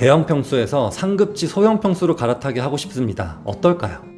대형 평수에서 상급지 소형 평수로 갈아타게 하고 싶습니다. 어떨까요?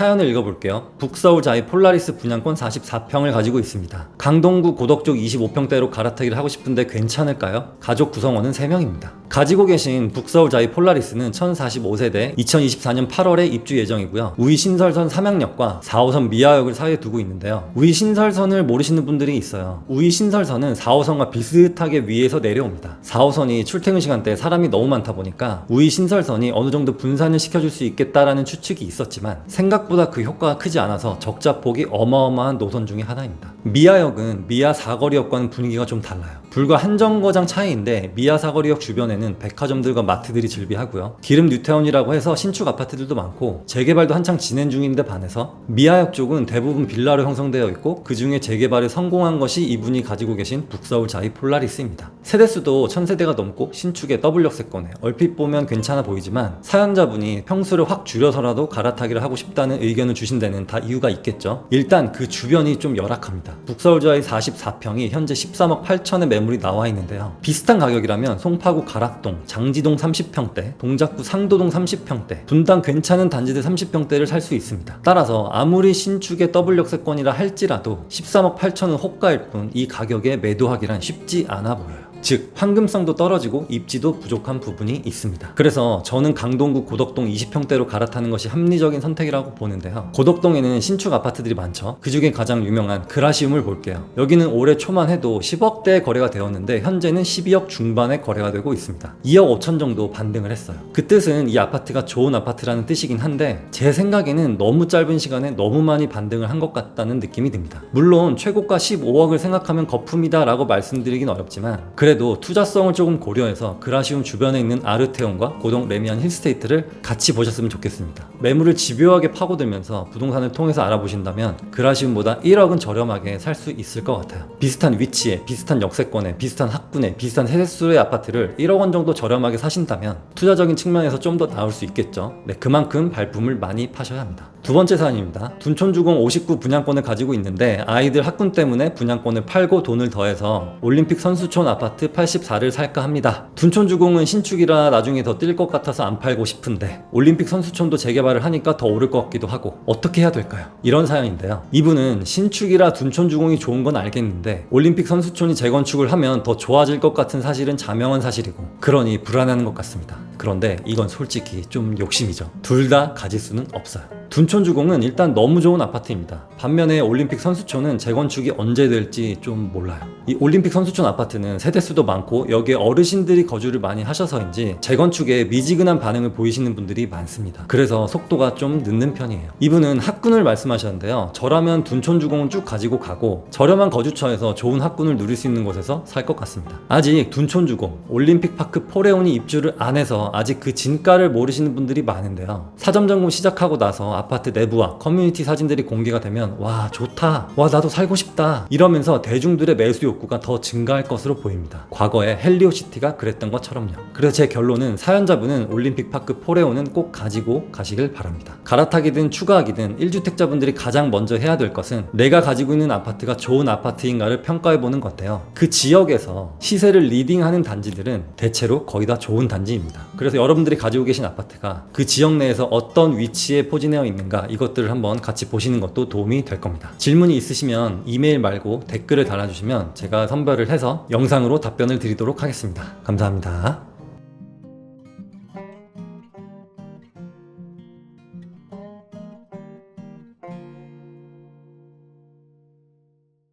사연을 읽어볼게요. 북서울 자이 폴라리스 분양권 44평을 가지고 있습니다. 강동구 고덕 쪽 25평대로 갈아타기를 하고 싶은데 괜찮을까요? 가족 구성원은 3명입니다. 가지고 계신 북서울 자이 폴라리스는 1045세대 2024년 8월에 입주 예정이고요. 우이 신설선 삼양역과 4호선 미아역을 사이에 두고 있는데요. 우이 신설선을 모르시는 분들이 있어요. 우이 신설선은 4호선과 비슷하게 위에서 내려옵니다. 4호선이 출퇴근 시간대 사람이 너무 많다 보니까 우이 신설선이 어느 정도 분산을 시켜줄 수 있겠다라는 추측이 있었지만 생각 보다 그 효과가 크지 않아서 적자폭이 어마어마한 노선 중에 하나입니다. 미아역은 미아 사거리역과는 분위기가 좀 달라요. 불과 한 정거장 차이인데 미아 사거리역 주변에는 백화점들과 마트들이 즐비하고요. 기름 뉴타운이라고 해서 신축 아파트들도 많고 재개발도 한창 진행 중인데 반해서 미아역 쪽은 대부분 빌라로 형성되어 있고 그 중에 재개발에 성공한 것이 이분이 가지고 계신 북서울 자이 폴라리스입니다. 세대수도 1000세대가 넘고 신축의 더블 역세권에 얼핏 보면 괜찮아 보이지만 사연자분이 평수를 확 줄여서라도 갈아타기를 하고 싶다는 의견을 주신 데는 다 이유가 있겠죠. 일단 그 주변이 좀 열악합니다. 북서울 자이 44평이 현재 13억 8천의 매 물이 나와 있는데요. 비슷한 가격이라면 송파구 가락동, 장지동 30평대, 동작구 상도동 30평대, 분당 괜찮은 단지들 30평대를 살 수 있습니다. 따라서 아무리 신축의 더블 역세권이라 할지라도 13억 8천은 호가일 뿐 이 가격에 매도하기란 쉽지 않아 보여요. 즉 황금성도 떨어지고 입지도 부족한 부분이 있습니다. 그래서 저는 강동구 고덕동 20평대로 갈아타는 것이 합리적인 선택이라고 보는데요. 고덕동에는 신축 아파트들이 많죠. 그 중에 가장 유명한 그라시움을 볼게요. 여기는 올해 초만 해도 10억대 거래가 되었는데 현재는 12억 중반에 거래가 되고 있습니다. 2억 5천 정도 반등을 했어요. 그 뜻은 이 아파트가 좋은 아파트라는 뜻이긴 한데 제 생각에는 너무 짧은 시간에 너무 많이 반등을 한 것 같다는 느낌이 듭니다. 물론 최고가 15억을 생각하면 거품이다 라고 말씀드리긴 어렵지만 그래 도 투자성을 조금 고려해서 그라시움 주변에 있는 아르테온과 고동 레미안 힐스테이트를 같이 보셨으면 좋겠습니다. 매물을 집요하게 파고들면서 부동산을 통해서 알아보신다면 그라시움보다 1억은 저렴하게 살 수 있을 것 같아요. 비슷한 위치에, 비슷한 역세권에, 비슷한 학군에, 비슷한 세대수의 아파트를 1억 원 정도 저렴하게 사신다면 투자적인 측면에서 좀 더 나올 수 있겠죠. 네, 그만큼 발품을 많이 파셔야 합니다. 두 번째 사연입니다. 둔촌주공 59 분양권을 가지고 있는데 아이들 학군 때문에 분양권을 팔고 돈을 더해서 올림픽 선수촌 아파트 84를 살까 합니다. 둔촌주공은 신축이라 나중에 더 뛸 것 같아서 안 팔고 싶은데 올림픽 선수촌도 재개발을 하니까 더 오를 것 같기도 하고 어떻게 해야 될까요? 이런 사연인데요. 이분은 신축이라 둔촌주공이 좋은 건 알겠는데 올림픽 선수촌이 재건축을 하면 더 좋아질 것 같은 사실은 자명한 사실이고 그러니 불안해하는 것 같습니다. 그런데 이건 솔직히 좀 욕심이죠. 둘 다 가질 수는 없어요. 둔촌주공은 일단 너무 좋은 아파트입니다. 반면에 올림픽 선수촌은 재건축이 언제 될지 좀 몰라요. 이 올림픽 선수촌 아파트는 세대수도 많고 여기에 어르신들이 거주를 많이 하셔서인지 재건축에 미지근한 반응을 보이시는 분들이 많습니다. 그래서 속도가 좀 늦는 편이에요. 이분은 학군을 말씀하셨는데요. 저라면 둔촌주공은 쭉 가지고 가고 저렴한 거주처에서 좋은 학군을 누릴 수 있는 곳에서 살 것 같습니다. 아직 둔촌주공, 올림픽파크 포레온이 입주를 안 해서 아직 그 진가를 모르시는 분들이 많은데요. 사전 점검 시작하고 나서 아파트 내부와 커뮤니티 사진들이 공개가 되면 와 좋다. 와 나도 살고 싶다. 이러면서 대중들의 매수 욕구가 더 증가할 것으로 보입니다. 과거에 헬리오시티가 그랬던 것처럼요. 그래서 제 결론은 사연자분은 올림픽파크 포레오는 꼭 가지고 가시길 바랍니다. 갈아타기든 추가하기든 1주택자분들이 가장 먼저 해야 될 것은 내가 가지고 있는 아파트가 좋은 아파트인가를 평가해 보는 건데요. 그 지역에서 시세를 리딩하는 단지들은 대체로 거의 다 좋은 단지입니다. 그래서 여러분들이 가지고 계신 아파트가 그 지역 내에서 어떤 위치에 포진되어 있는가 이것들을 한번 같이 보시는 것도 도움이 될 겁니다. 질문이 있으시면 이메일 말고 댓글을 달아주시면 제가 선별을 해서 영상으로 답변을 드리도록 하겠습니다. 감사합니다.